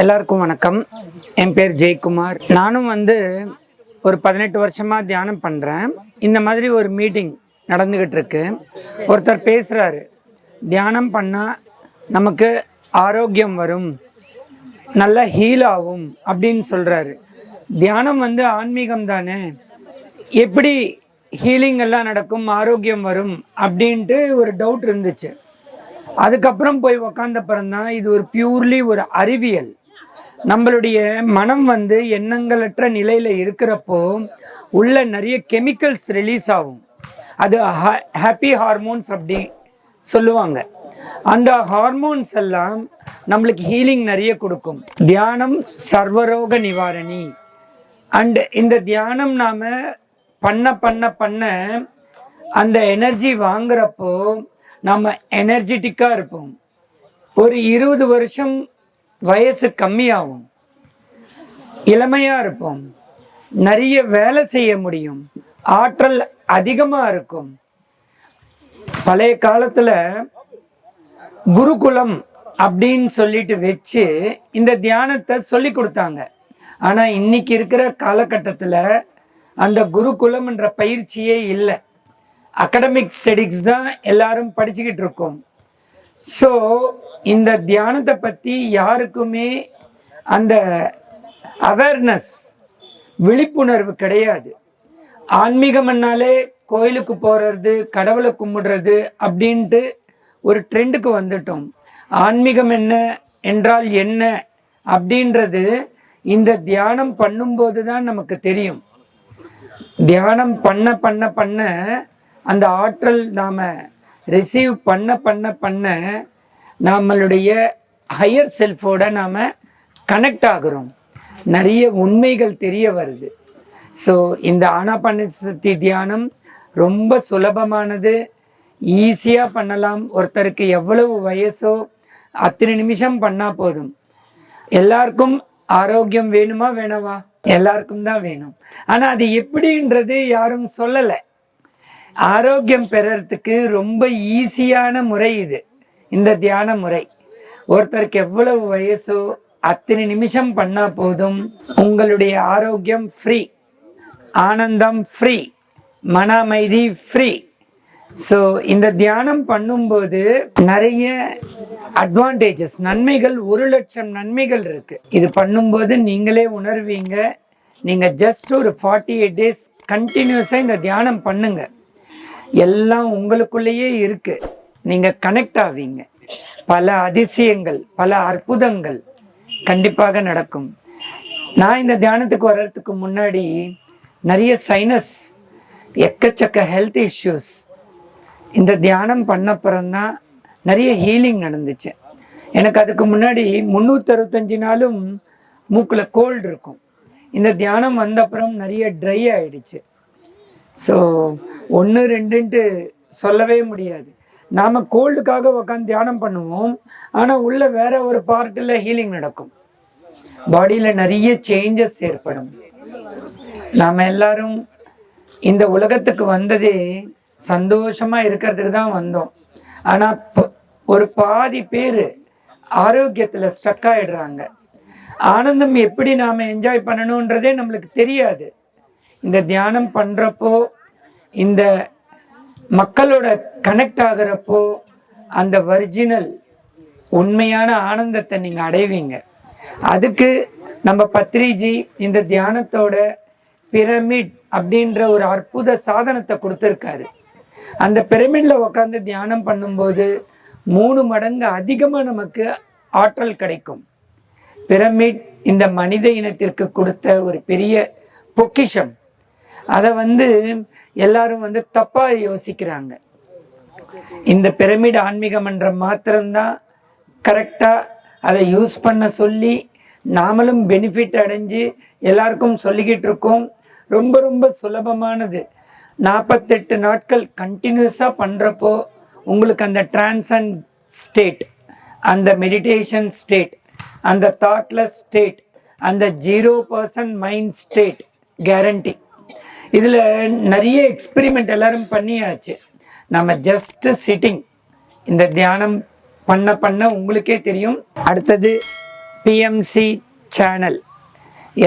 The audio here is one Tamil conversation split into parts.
எல்லாருக்கும் வணக்கம். என் பேர் ஜெயக்குமார். நானும் வந்து ஒரு பதினெட்டு வருஷமாக தியானம் பண்ணுறேன் இந்த மாதிரி ஒரு மீட்டிங் நடந்துக்கிட்டு இருக்கு. ஒருத்தர் பேசுகிறாரு தியானம் பண்ணால் நமக்கு ஆரோக்கியம் வரும். நல்லா ஹீல் ஆகும் அப்படின்னு சொல்கிறாரு தியானம் வந்து ஆன்மீகம் தானே? எப்படி ஹீலிங் எல்லாம் நடக்கும் ஆரோக்கியம் வரும் அப்படின்ட்டு ஒரு டவுட் இருந்துச்சு. அதுக்கப்புறம் போய் உக்காந்த பிறந்தான் இது ஒரு பியூர்லி ஒரு அறிவியல். நம்மளுடைய மனம் வந்து எண்ணங்களற்ற நிலையில் இருக்கிறப்போ உள்ள நிறைய கெமிக்கல்ஸ் ரிலீஸ் ஆகும். அது ஹாப்பி ஹார்மோன்ஸ் அப்படி சொல்லுவாங்க. அந்த ஹார்மோன்ஸ் எல்லாம் நம்மளுக்கு ஹீலிங் நிறைய கொடுக்கும். தியானம் சர்வரோக நிவாரணி. அண்டு இந்த தியானம் நாம் பண்ண பண்ண பண்ண அந்த எனர்ஜி வாங்குறப்போ நம்ம எனர்ஜெட்டிக்காக இருப்போம். ஒரு இருபது வருஷம் வயசு கம்மியாகும். இளமையாக இருப்போம். நிறைய வேலை செய்ய முடியும். ஆற்றல் அதிகமாக இருக்கும். பழைய காலத்தில் குருகுலம் அப்படின்னு சொல்லிட்டு வச்சு இந்த தியானத்தை சொல்லி கொடுத்தாங்க. ஆனால் இன்னைக்கு இருக்கிற காலகட்டத்தில் அந்த குருகுலம்ன்ற பயிற்சியே இல்லை. அகடமிக் ஸ்டடிஸ் தான் எல்லாரும் படிச்சுக்கிட்டு இருக்கோம். ஸோ இந்த தியானத்தை பற்றி யாருக்குமே அந்த அவேர்னஸ் விழிப்புணர்வு கிடையாது. ஆன்மீகம்னாலே கோயிலுக்கு போகிறது கடவுளை கும்பிடுறது அப்படின்ட்டு ஒரு ட்ரெண்டுக்கு வந்துட்டோம். ஆன்மீகம் என்ன என்றால் என்ன அப்படின்றது இந்த தியானம் பண்ணும்போது தான் நமக்கு தெரியும். தியானம் பண்ண பண்ண பண்ண அந்த ஆற்றல் நாம் ரிசீவ் பண்ண பண்ண பண்ண நம்மளுடைய ஹையர் செல்ஃபோட நாம் கனெக்ட் ஆகுறோம். நிறைய உண்மைகள் தெரிய வருது. ஸோ இந்த ஆனாபானசக்தி தியானம் ரொம்ப சுலபமானது. ஈஸியாக பண்ணலாம். ஒருத்தருக்கு எவ்வளவு வயசோ அத்தனை நிமிஷம் பண்ணால் போதும். எல்லாருக்கும் ஆரோக்கியம் வேணுமா வேணவா? எல்லாருக்கும் தான் வேணும். ஆனால் அது எப்படின்றது யாரும் சொல்லலை. ஆரோக்கியம் பெறறதுக்கு ரொம்ப ஈஸியான முறை இது. இந்த தியான முறை. ஒருத்தருக்கு எவ்வளவு வயசோ அத்தனை நிமிஷம் பண்ணால் போதும். உங்களுடைய ஆரோக்கியம் ஃப்ரீ ஆனந்தம் ஃப்ரீ மன அமைதி ஃப்ரீ ஸோ இந்த தியானம் பண்ணும்போது நிறைய அட்வான்டேஜஸ் நன்மைகள் ஒரு லட்சம் நன்மைகள் இருக்கு. இது பண்ணும்போது நீங்களே உணர்வீங்க. நீங்கள் ஜஸ்ட் ஒரு ஃபார்ட்டி எயிட் டேஸ் கண்டினியூஸாக இந்த தியானம் பண்ணுங்கள் எல்லாம் உங்களுக்குள்ளேயே இருக்கு. நீங்கள் கனெக்ட் ஆவீங்க. பல அதிசயங்கள் பல அற்புதங்கள் கண்டிப்பாக நடக்கும். நான் இந்த தியானத்துக்கு வர்றதுக்கு முன்னாடி நிறைய சைனஸ் எக்கச்சக்க ஹெல்த் இஷ்யூஸ் இந்த தியானம் பண்ணப்புறந்தான் நிறைய ஹீலிங் நடந்துச்சு. எனக்கு அதுக்கு முன்னாடி முந்நூற்றறுபத்தஞ்சு நாளும் மூக்கில் கோல்டு இருக்கும். இந்த தியானம் வந்தப்புறம் நிறைய ட்ரை ஆகிடுச்சு ஸோ ஒன்று ரெண்டுன்ட்டு சொல்லவே முடியாது. நாம் கோல்டுக்காக உட்காந்து தியானம் பண்ணுவோம். ஆனால் உள்ள வேற ஒரு பார்ட்டில் ஹீலிங் நடக்கும். பாடியில் நிறைய சேஞ்சஸ் ஏற்படும். நாம் எல்லாரும் இந்த உலகத்துக்கு வந்ததே சந்தோஷமாக இருக்கிறதுக்கு தான் வந்தோம். ஆனால் ஒரு பாதி பேர் ஆரோக்கியத்தில் ஸ்ட்ரக் ஆகிடுறாங்க ஆனந்தம் எப்படி நாம் என்ஜாய் பண்ணணுன்றதே நம்மளுக்கு தெரியாது. இந்த தியானம் பண்ணுறப்போ இந்த மக்களோட கனெக்ட் ஆகுறப்போ அந்த ஒரிஜினல் உண்மையான ஆனந்தத்தை நீங்கள் அடைவீங்க. அதுக்கு நம்ம பத்ரிஜி இந்த தியானத்தோட பிரமிட் அப்படின்ற ஒரு அற்புத சாதனத்தை கொடுத்துருக்காரு. அந்த பிரமிடில் உட்காந்து தியானம் பண்ணும்போது மூணு மடங்கு அதிகமாக நமக்கு ஆற்றல் கிடைக்கும். பிரமிட் இந்த மனித இனத்திற்கு கொடுத்த ஒரு பெரிய பொக்கிஷம். அதை வந்து எல்லாரும் வந்து தப்பாக யோசிக்கிறாங்க. இந்த பிரமிட் ஆன்மீக மன்றம் மாத்திரம்தான் கரெக்டாக அதை யூஸ் பண்ண சொல்லி நாமளும் பெனிஃபிட் அடைஞ்சு எல்லாருக்கும் சொல்லிக்கிட்டு இருக்கோம். ரொம்ப ரொம்ப சுலபமானது. நாற்பத்தெட்டு நாட்கள் கண்டினியூஸாக பண்ணுறப்போ உங்களுக்கு அந்த டிரான்சன் ஸ்டேட் அந்த மெடிடேஷன் ஸ்டேட் அந்த தாட்லெஸ் ஸ்டேட் அந்த zero percent mind state guarantee இதில் நிறைய எக்ஸ்பிரிமெண்ட் எல்லாரும் பண்ணியாச்சு. நம்ம ஜஸ்ட் சிட்டிங் இந்த தியானம் பண்ண பண்ண உங்களுக்கே தெரியும். அடுத்தது பிஎம்சி சேனல்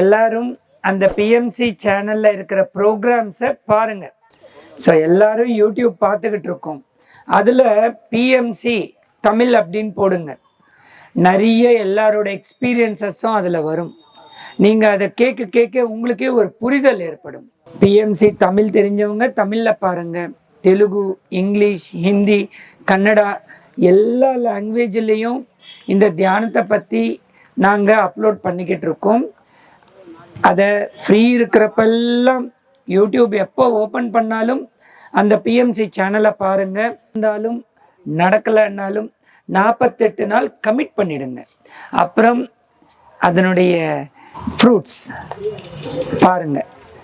எல்லாரும் அந்த பிஎம்சி சேனலில் இருக்கிற ப்ரோக்ராம்ஸை பாருங்கள் ஸோ எல்லாரும் யூடியூப் பார்த்துக்கிட்டு இருக்கோம். அதில் பிஎம்சி தமிழ் அப்படின்னு போடுங்க. நிறைய எல்லாரோட எக்ஸ்பீரியன்சஸும் அதில் வரும். நீங்கள் அதை கேட்க கேட்க உங்களுக்கே ஒரு புரிதல் ஏற்படும். பிஎம்சி தமிழ் தெரிஞ்சவங்க தமிழில் பாருங்கள் தெலுங்கு இங்கிலீஷ் ஹிந்தி கன்னடா எல்லா லாங்குவேஜ்லேயும் இந்த தியானத்தை பற்றி நாங்கள் அப்லோட் பண்ணிக்கிட்டு இருக்கோம். அதை ஃப்ரீ இருக்கிறப்பெல்லாம் யூடியூப் எப்போ ஓப்பன் பண்ணாலும் அந்த பிஎம்சி சேனலை பாருங்கள் இருந்தாலும் நடக்கலைன்னாலும் நாற்பத்தெட்டு நாள் கமிட் பண்ணிடுங்க. அப்புறம் அதனுடைய ஃப்ரூட்ஸ் பாருங்கள்